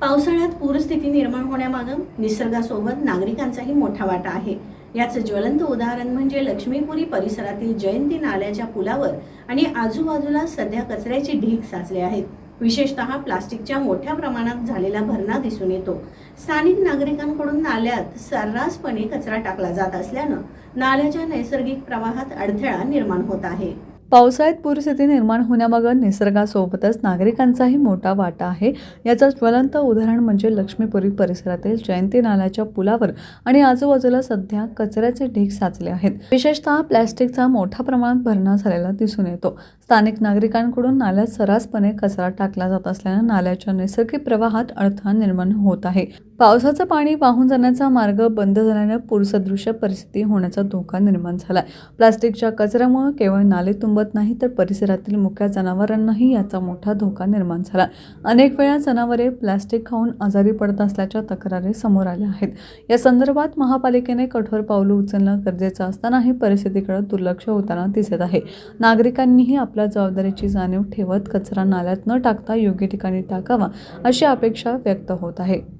पावसाळ्यात पूरस्थिती निर्माण होण्यामागं निसर्गासोबत नागरिकांचाही मोठा वाटा आहे. याचं ज्वलंत उदाहरण म्हणजे लक्ष्मीपुरी परिसरातील जयंती नाल्याच्या पुलावर आणि आजूबाजूला सध्या कचऱ्याचे ढीग साचले आहेत. विशेषतः प्लास्टिकच्या मोठ्या प्रमाणात झालेला भरणा दिसून येतो. स्थानिक नागरिकांकडून नाल्यात सर्रासपणे कचरा टाकला जात असल्यानं नाल्याच्या नैसर्गिक प्रवाहात अडथळा निर्माण होत आहे. पावसाळ्यात पूरस्थिती निर्माण होण्यामागं निसर्गासोबतच नागरिकांचाही मोठा वाटा आहे. याचं ज्वलंत उदाहरण म्हणजे लक्ष्मीपुरी परिसरातील जयंती नाल्याच्या पुलावर आणि आजूबाजूला सध्या कचऱ्याचे ढीग साचले आहेत. विशेषतः प्लॅस्टिकचा मोठ्या प्रमाणात भरणा झालेला दिसून येतो. स्थानिक नागरिकांकडून नाल्यात सर्रासपणे कचरा टाकला जात असल्यानं नाल्याच्या नैसर्गिक प्रवाहात अडथळा निर्माण होत आहे. पावसाचं पाणी वाहून जाण्याचा मार्ग बंद झाल्यानं पूरसदृश्य परिस्थिती होण्याचा धोका निर्माण झाला आहे प्लास्टिकच्या कचऱ्यामुळे केवळ नाले तुंबत नाही तर परिसरातील मुक्या जनावरांनाही याचा मोठा धोका निर्माण झाला. अनेक वेळा जनावरे प्लास्टिक खाऊन आजारी पडत असल्याच्या तक्रारी समोर आल्या आहेत. या संदर्भात महापालिकेने कठोर पावलं उचलणं गरजेचं असतानाही परिस्थितीकडे दुर्लक्ष होताना दिसत आहे. नागरिकांनीही आपल्या जबाबदारीची जाणीव ठेवत कचरा नाल्यात न टाकता योग्य ठिकाणी टाकावा अशी अपेक्षा व्यक्त होत आहे.